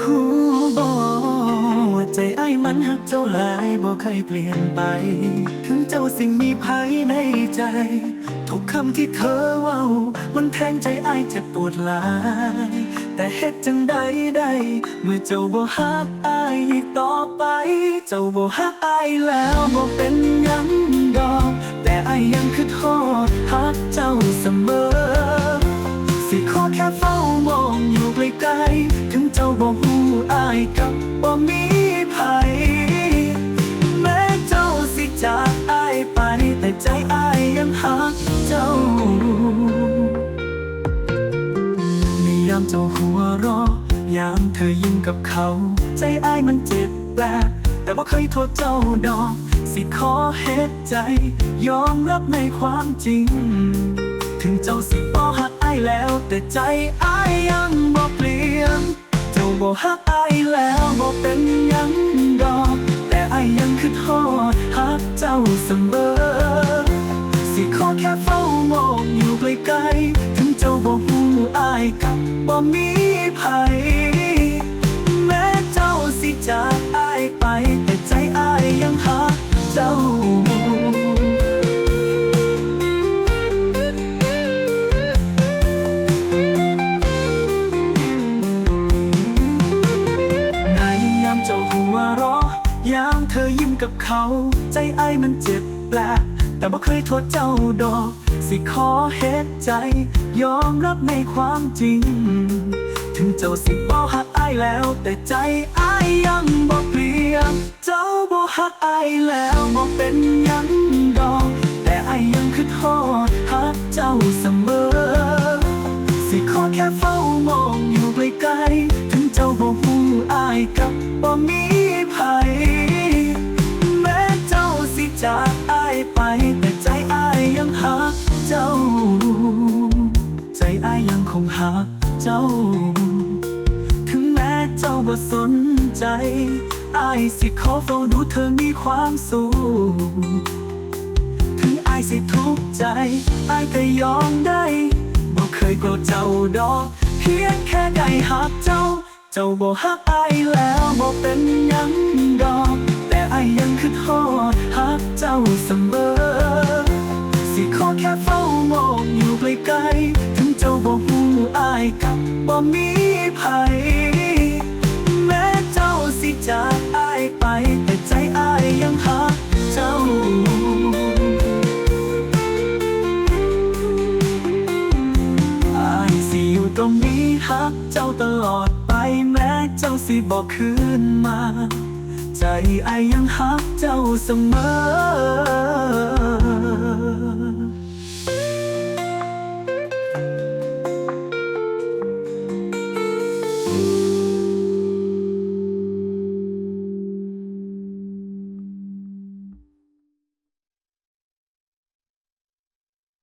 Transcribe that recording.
หูบอกว่าใจไอ้มันหักเจ้าหลายบ่เคยเปลี่ยนไป ถึงเจ้าสิ่งมีภัยในใจ ทุกคำที่เธอเว้า มันแทงใจไอ้ายเจ็บปวดหลาย แต่เฮ็ดจังใดได้ เมื่อเจ้าบ่ฮักไอ้ายอีกต่อไป เจ้าบ่ฮักไอ้ายแล้วบ่เป็นหยังดอก แต่ไอ้ายยังคือโทษ เจ้าเสมอ สิขอแค่เฝ้ามองอยู่ไกลๆถึงเจ้าบอกหูอายกับบ่มีภัยแม้เจ้าสิจากอายไปแต่ใจอายยังหักเจ้าในยามเจ้าหัวเรอยามเธอยิ้มกับเขา ใจอายมันเจ็บแปลกแต่บ่เคยโทษเจ้าดอก สิขอเฮ็ดใจ ยอมรับในความจริง ถึงเจ้าสิบ่หักอายแล้ว แต่ใจอายยังบ่เปลี่ยน เจ้าบ่หักอายแล้วบ่เป็นยังดอก แต่อายยังคือโทษฮักเจ้าเสมอ สิขอแค่เฝ้ามองอยู่ไกลๆถึงเจ้าบ่หูไอายกับบ่มีภัย ว่าร้อยามเธอยิ้มกับเขา ใจไอ้มันเจ็บแปลกแต่บ่เคยโทษเจ้าดอก สิขอเฮ็ดใจ ยอมรับในความจริง ถึงเจ้าสิบ่หักไอ้แล้ว แต่ใจไอ้ยังบ่เปลี่ยนเจ้าบ่หักไอ้แล้วบ่เป็นยัง ไป แต่ใจอายยังหักเจ้า ใจอายยังคงหักเจ้า ถึงแม้เจ้าบ่สนใจอายสิขอเฝ้าดูเธอมีความสุขถึงอายสิทุกข์ใจอายก็ยอมได้บ่เคยโกรธเจ้าดอกเพียงแค่ได้หักเจ้า เจ้าบ่ฮักอายแล้วบ่เป็น ขอแค่เฝ้ามองอยู่ไกลๆถึงเจ้าบ่ฮู้อายกับบ่มีภัยแม้เจ้าสิจากอายไป แต่ใจอายยังหักเจ้าอายสิอยู่ตรงนี้ฮักเจ้าตลอดไปแม้เจ้าสิบอกคืนมา ใจอายยังฮักเจ้าเสมอ